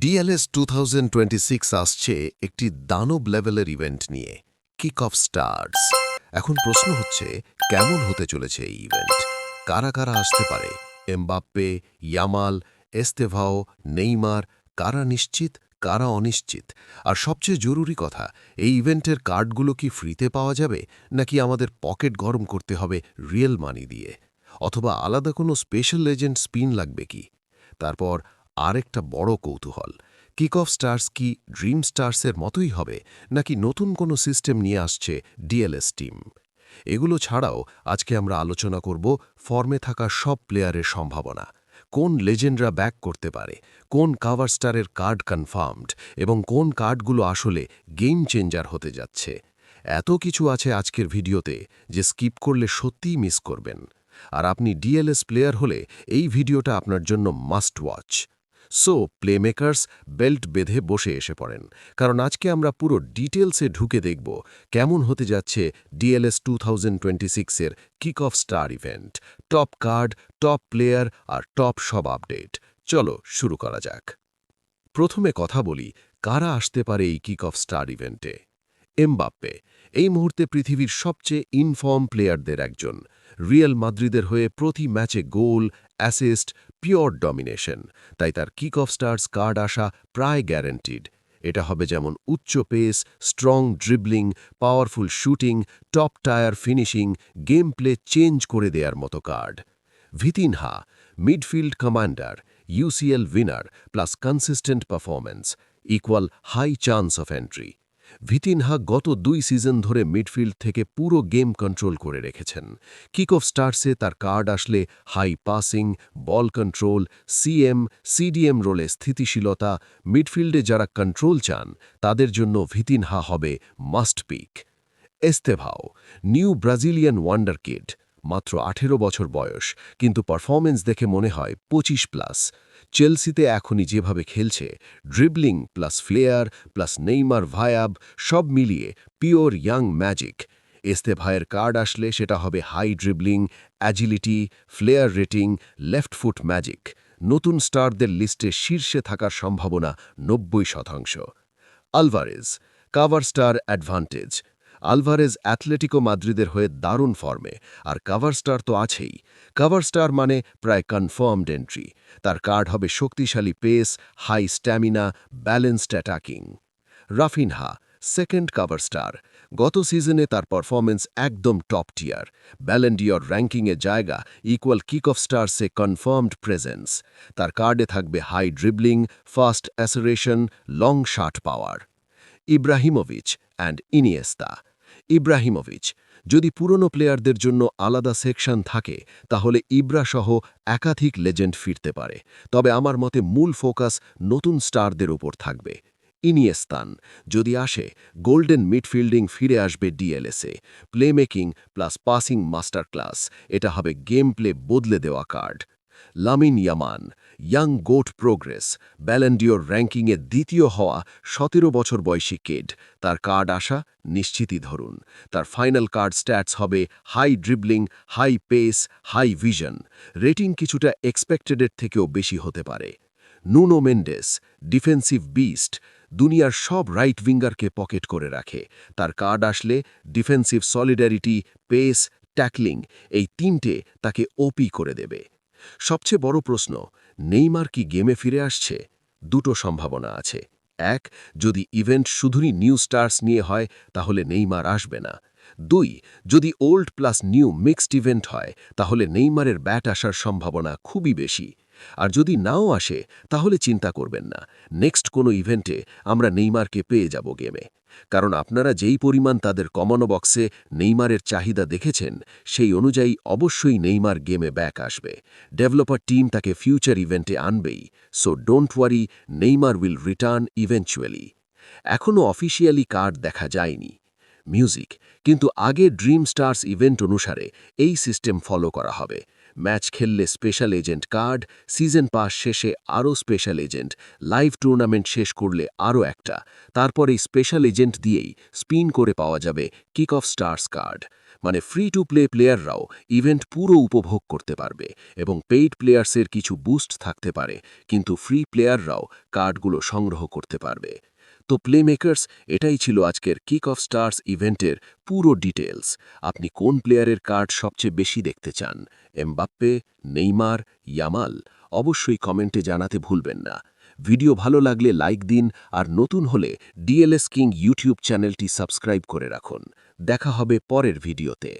DLS two আসছে একটি দানব লেভেলের ইভেন্ট নিয়ে। কিক অফ স্টার্স এখন প্রশ্ন হচ্ছে, কেমন হতে চলেছে এই ইভেন্ট কারা কারা আসতে পারে? এমবাপ্পে, ইয়ামাল, এস্তেভাও, নেইমার, কারা নিশ্চিত, কারা অনিশ্চিত? আর সবচেয়ে জরুরি কথা, এই ইভেন্টের কার্ডগুলো কি ফ্রিতে পাওয়া যাবে? নাকি আমাদের পকেট গরম করতে হবে রিয়েল মানি দিয়ে? অথবা আলাদা কোনো স্পেশাল লেজেন্ড স্পিন লাগবে কি? তারপর আরেকটা বড় কৌতূহল। কিক অফ স্টার্স কি ড্রিম স্টার্সের মতোই হবে, নাকি নতুন কোনো সিস্টেম নিয়ে আসছে ডিএলএস টিম এগুলো ছাড়াও আজকে আমরা আলোচনা করব ফর্মে থাকা সব প্লেয়ারের সম্ভাবনা। কোন লেজেন্ডরা ব্যাক করতে পারে? কোন কাভার স্টারের কার্ড কনফার্মড এবং কোন কার্ডগুলো আসলে গেম চেঞ্জার হতে যাচ্ছে? এত কিছু আছে আজকের ভিডিওতে যে স্কিপ করলে সত্যিই মিস করবেন। আর আপনি ডিএলএস প্লেয়ার হলে এই ভিডিওটা আপনার জন্য must watch so playmakers belt বেঁধে বসে এসে পড়েন। কারণ আজকে আমরা পুরো ডিটেলসে ঢুকে দেখব কেমন হতে যাচ্ছে ডিএলএস টু এর kick off star event top card top player আর টপ সব আপডেট চলো শুরু করা যাক। প্রথমে কথা বলি, কারা আসতে পারে এই কিক অফ স্টার ইভেন্টে এমবাপ্পে, এই মুহূর্তে পৃথিবীর সবচেয়ে ইনফর্ম প্লেয়ারদের একজন। রিয়েল মাদ্রিদের হয়ে প্রতি ম্যাচে গোল অ্যাসিস্ট পিওর ডমিনেশন তাই তার কিক অফ স্টার্স কার্ড আসা প্রায় গ্যারেন্টিড এটা হবে যেমন উচ্চ pace strong dribbling powerful shooting top tier finishing game play change করে দেওয়ার মতো card Vitinha midfield commander UCL winner plus consistent performance equal high chance of entry Vitinha গত দুই সিজন ধরে মিডফিল্ড থেকে পুরো গেম কন্ট্রোল করে রেখেছেন। কিক অফ স্টার্সে তার কার্ড আসলে high passing, ball control, CM, CDM রোলে স্থিতিশীলতা, মিডফিল্ডে যারা কন্ট্রোল চান, তাদের জন্য ভিতিনহা হবে must pick. Estevao, new Brazilian wonder kid. মাত্র আঠেরো বছর বয়স, কিন্তু পারফরমেন্স দেখে মনে হয় পঁচিশ প্লাস চেলসিতে এখনই যেভাবে খেলছে dribbling plus flair plus Neymar vibe সব মিলিয়ে পিওর ইয়াং ম্যাজিক এস্তে ভাইয়ের কার্ড আসলে সেটা হবে high dribbling agility flair rating left foot magic নতুন স্টারদের লিস্টে শীর্ষে থাকার সম্ভাবনা নব্বই শতাংশ। Alvarez cover star advantage Alvarez Atletico মাদ্রিদের হয়ে দারুণ ফর্মে, আর কাভার স্টার তো আছেই। কাভার স্টার মানে প্রায় কনফার্মড এন্ট্রি তার কার্ড হবে শক্তিশালী pace high stamina balanced attacking Raphinha second cover star. গত সিজনে তার পারফরমেন্স একদম টপ টিয়ার ব্যালেন্ডিয়র র্যাঙ্কিংয়ে জায়গা ইকুয়াল কিক অফ স্টার্সে কনফার্মড প্রেজেন্স তার কার্ডে থাকবে high dribbling fast acceleration long shot power Ibrahimovic and Iniesta. Ibrahimovic. যদি পুরনো প্লেয়ারদের জন্য আলাদা সেকশন থাকে, তাহলে ইব্রা সহ একাধিক লেজেন্ড ফিরতে পারে। তবে আমার মতে মূল ফোকাস নতুন স্টারদের উপর থাকবে। ইনিয়েস্তান, যদি আসে, গোল্ডেন মিডফিল্ডিং ফিরে আসবে ডিএলএসে playmaking plus passing master class এটা হবে গেম প্লে বদলে দেওয়া card. Lamine Yamal, young GOAT progress, Ballon d'Or র্যাঙ্কিংয়ে দ্বিতীয় হওয়া সতেরো বছর বয়সী কেড, তার কার্ড আসা নিশ্চিতই ধরুন। তার ফাইনাল কার্ড স্ট্যাটস হবে high dribbling, high pace, high vision. Rating কিছুটা এক্সপেক্টেডের থেকেও বেশি হতে পারে। নুনো মেন্ডেস, ডিফেন্সিভ বিস্ট, দুনিয়ার সব রাইট উইঙ্গারকে পকেট করে রাখে। তার কার্ড আসলে ডিফেন্সিভ সলিডারিটি, পেস, ট্যাকলিং, এই তিনটে তাকে ওপি করে দেবে। সবচেয়ে বড় প্রশ্ন, নেইমার কি গেমে ফিরে আসছে? দুটো সম্ভাবনা আছে। এক, যদি ইভেন্ট শুধুই নিউ স্টার্স নিয়ে হয়, তাহলে নেইমার আসবে না। দুই, যদি old plus new mixed event হয়, তাহলে নেইমারের ব্যাট আসার সম্ভাবনা খুবই বেশি। আর যদি নাও আসে, তাহলে চিন্তা করবেন না। নেক্সট কোনো ইভেন্টে আমরা নেইমারকে পেয়ে যাব গেমে। কারণ আপনারা যেই পরিমাণ তাদের কমনো বক্সে নেইমারের চাহিদা দেখেছেন, সেই অনুযায়ী অবশ্যই নেইমার গেমে ব্যাক আসবে। ডেভেলপার টিম তাকে ফিউচার ইভেন্টে আনবেই so don't worry Neymar will return eventually এখনও অফিসিয়ালি কার্ড দেখা যায়নি। মিউজিক কিন্তু আগে ড্রিম স্টার্স ইভেন্ট অনুসারে এই সিস্টেম ফলো করা হবে। ম্যাচ খেললে special agent card, season pass শেষে আরও স্পেশাল এজেন্ট, লাইভ টুর্নামেন্ট শেষ করলে আরও একটা। তারপর এই স্পেশাল এজেন্ট দিয়েই স্পিন করে পাওয়া যাবে কিক অফ স্টার্স কার্ড। মানে ফ্রি টু প্লে প্লেয়াররাও ইভেন্ট পুরো উপভোগ করতে পারবে এবং পেইড প্লেয়ার্সের কিছু বুস্ট থাকতে পারে, কিন্তু ফ্রি প্লেয়াররাও কার্ডগুলো সংগ্রহ করতে পারবে। তো প্লেমেকার্স এটাই ছিল আজকের কিক অফ স্টার্স ইভেন্টের পুরো ডিটেলস আপনি কোন প্লেয়ারের কার্ড সবচেয়ে বেশি দেখতে চান? Mbappe, Neymar, Yamal? অবশ্যই কমেন্টে জানাতে ভুলবেন না। ভিডিও ভালো লাগলে লাইক দিন আর নতুন হলে ডিএলএস কিং ইউটিউব চ্যানেলটি সাবস্ক্রাইব করে রাখুন। দেখা হবে পরের ভিডিওতে